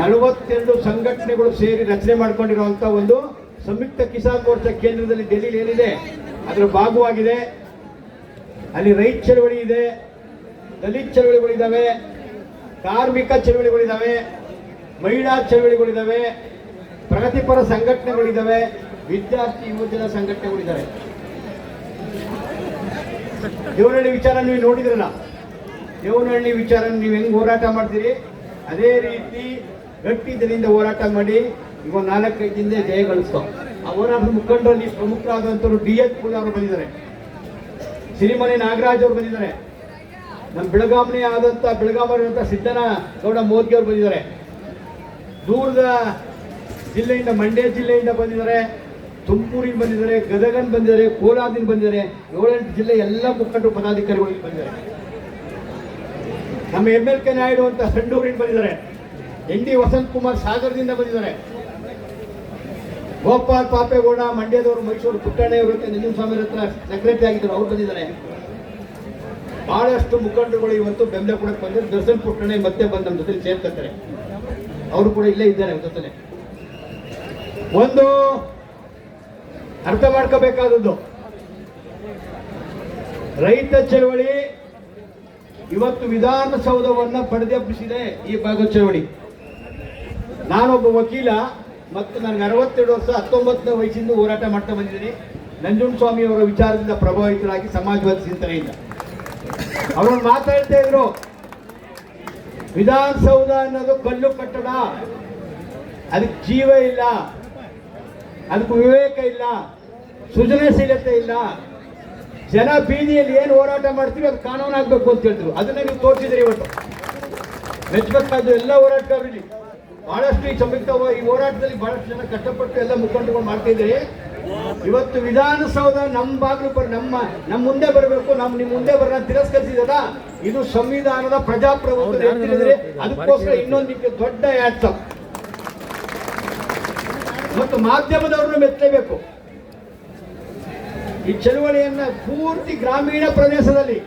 ನಲವತ್ತೆರಡು ಸಂಘಟನೆಗಳು ಸೇರಿ ರಚನೆ ಮಾಡಿಕೊಂಡಿರುವಂತ ಒಂದು ಸಂಯುಕ್ತ ಕಿಸಾನ್ ಮೋರ್ಚಾ ಕೇಂದ್ರದಲ್ಲಿ ಡೆಲ್ಲಿಲಿ ಏನಿದೆ, ಅದರ ಭಾಗವಾಗಿದೆ. ಅಲ್ಲಿ ರೈತ ಚಳವಳಿ ಇದೆ, ದಲಿತ ಚಳವಳಿಗಳಿದ್ದಾವೆ ಕಾರ್ಮಿಕ ಚಳವಳಿಗಳಿದ್ದಾವೆ ಮಹಿಳಾ ಚಳವಳಿಗಳಿದ್ದಾವೆ ಪ್ರಗತಿಪರ ಸಂಘಟನೆಗಳಿದ್ದಾವೆ ವಿದ್ಯಾರ್ಥಿ ಯುವಜನ ಸಂಘಟನೆಗಳಿದ್ದಾವೆ ದೇವನಹಳ್ಳಿ ವಿಚಾರ ನೀವು ನೋಡಿದ್ರಲ್ಲ, ದೇವನಹಳ್ಳಿ ವಿಚಾರ ನೀವು ಹೆಂಗ್ ಹೋರಾಟ ಮಾಡ್ತೀರಿ? ಅದೇ ರೀತಿ ಗಟ್ಟಿ ಇದರಿಂದ ಹೋರಾಟ ಮಾಡಿ ಈಗ ಒಂದ್ ನಾಲ್ಕೈದು ದಿನ ಜಯ ಗಳಿಸ್ತೋ. ಆ ಹೋರಾಟದ ಮುಖಂಡರಲ್ಲಿ ಪ್ರಮುಖರಾದಂಥವ್ರು ಡಿ ಎಚ್ ಪೂಜಾ ಅವರು ಬಂದಿದ್ದಾರೆ. ಸಿರಿಮನೆ ನಾಗರಾಜ್ ಅವರು ಬಂದಿದ್ದಾರೆ. ನಮ್ಮ ಬೆಳಗಾವಣೆ ಆದಂತ ಬೆಳಗಾವಿ ಸಿದ್ದನ ಗೌಡ ಮೋದಿ ಅವರು ಬಂದಿದ್ದಾರೆ. ದೂರದ ಜಿಲ್ಲೆಯಿಂದ ಮಂಡ್ಯ ಜಿಲ್ಲೆಯಿಂದ ಬಂದಿದ್ದಾರೆ. ತುಮಕೂರಿಂದ ಬಂದಿದ್ದಾರೆ, ಗದಗನ್ ಬಂದಿದ್ದಾರೆ, ಕೋಲಾರದಿಂದ ಬಂದಿದ್ದಾರೆ. ಏಳೆಂಟು ಜಿಲ್ಲೆ ಎಲ್ಲ ಮುಖಂಡರು ಪದಾಧಿಕಾರಿಗಳಿಗೆ ಬಂದಿದ್ದಾರೆ. ನಮ್ಮ ಎಂ ಎಲ್ ಕೆ ನಾಯ್ಡು ಅಂತ ಸಂಡೂರಿಂದ ಬಂದಿದ್ದಾರೆ. ಎನ್ ಡಿ ವಸಂತ್ ಕುಮಾರ್ ಸಾಗರದಿಂದ ಬಂದಿದ್ದಾರೆ. ಗೋಪಾಲ್ ಪಾಪೇಗೌಡ, ಮಂಡ್ಯದವರು ಮೈಸೂರು ಪುಟ್ಟಣ್ಣವರು ಸ್ವಾಮಿ ಹತ್ರ ಸೆಕ್ರೆಟರಿ ಆಗಿದ್ದರು, ಅವ್ರು ಬಂದಿದ್ದಾರೆ. ಬಹಳಷ್ಟು ಮುಖಂಡರುಗಳು ಇವತ್ತು ಬೆಂಬಲ ಕೊಡಕ್ಕೆ ಬಂದರೆ ದರ್ಶನ್ ಪುಟ್ಟಣೆ ಮತ್ತೆ ಬಂದು ನಮ್ಮ ಜೊತೆ ಸೇರ್ಕೊತಾರೆ ಅವರು ಕೂಡ ಇಲ್ಲೇ ಇದ್ದಾರೆ ಅವ್ರ ಜೊತೆ ಒಂದು ಅರ್ಥ ಮಾಡ್ಕೋಬೇಕಾದದ್ದು. ರೈತ ಚಳವಳಿ ಇವತ್ತು ವಿಧಾನಸೌಧವನ್ನ ಪಡೆದೆಬ್ಬಿಸಿದೆ ಈ ಭಾಗದ ಚಳವಳಿ. ನಾನೊಬ್ಬ ವಕೀಲ ಮತ್ತು ನನಗೆ ಅರವತ್ತೆರಡು ವರ್ಷ, ಹತ್ತೊಂಬತ್ತನೇ ವಯಸ್ಸಿಂದ ಹೋರಾಟ ಮಾಡ್ತಾ ಬಂದಿದ್ದೀನಿ. ನಂಜುಂಡ ಸ್ವಾಮಿ ಅವರ ವಿಚಾರದಿಂದ ಪ್ರಭಾವಿತರಾಗಿ ಸಮಾಜವಾದಿ ಚಿಂತನೆಯಿಂದ ಅವರು ಮಾತಾಡ್ತಾ ಇದ್ರು, ವಿಧಾನಸೌಧ ಅನ್ನೋದು ಕಲ್ಲು ಕಟ್ಟಡ. ಅದಕ್ಕೆ ಜೀವ ಇಲ್ಲ, ಅದಕ್ಕೆ ವಿವೇಕ ಇಲ್ಲ, ಸೃಜನಶೀಲತೆ ಇಲ್ಲ. ಜನ ಬೀದಿಯಲ್ಲಿ ಏನು ಹೋರಾಟ ಮಾಡ್ತೀವಿ ಅದು ಕಾನೂನು ಆಗ್ಬೇಕು ಅಂತ ಹೇಳಿದ್ರು ಅದನ್ನ ನೀವು ತೋರಿಸಿದ್ರಿ ಇವತ್ತು. ಮೆಚ್ಚಬೇಕಾದ್ದು ಎಲ್ಲ ಹೋರಾಟಗಾರರಲ್ಲಿ ಬಹಳಷ್ಟು ಈ ಸಂಯುಕ್ತ ಈ ಹೋರಾಟದಲ್ಲಿ ಬಹಳಷ್ಟು ಜನ ಕಷ್ಟಪಟ್ಟು ಎಲ್ಲ ಮುಖಂಡಗಳು ಮಾಡ್ತಿದ್ರಿ ಇವತ್ತು ವಿಧಾನಸೌಧ ನಮ್ಮ ಬಾಗಿಲು ಬರ್, ನಮ್ಮ ನಮ್ಮ ಮುಂದೆ ಬರಬೇಕು, ನಮ್ಮ ನಿಮ್ಮ ಮುಂದೆ ಬರ ತಿರಸ್ಕರಿಸಿದಲ್ಲ ಇದು ಸಂವಿಧಾನದ ಪ್ರಜಾಪ್ರಭುತ್ವ ಅದಕ್ಕೋಸ್ಕರ ಇನ್ನೊಂದು ನಿಮ್ಗೆ ದೊಡ್ಡ ಯಾಟ್ಸಪ್ ಮತ್ತು ಮಾಧ್ಯಮದವ್ರನ್ನ ಮೆಚ್ಚಲೇಬೇಕು. ಈ ಚಳುವಳಿಯನ್ನು ಪೂರ್ತಿ ಗ್ರಾಮೀಣ ಪ್ರದೇಶದಲ್ಲಿ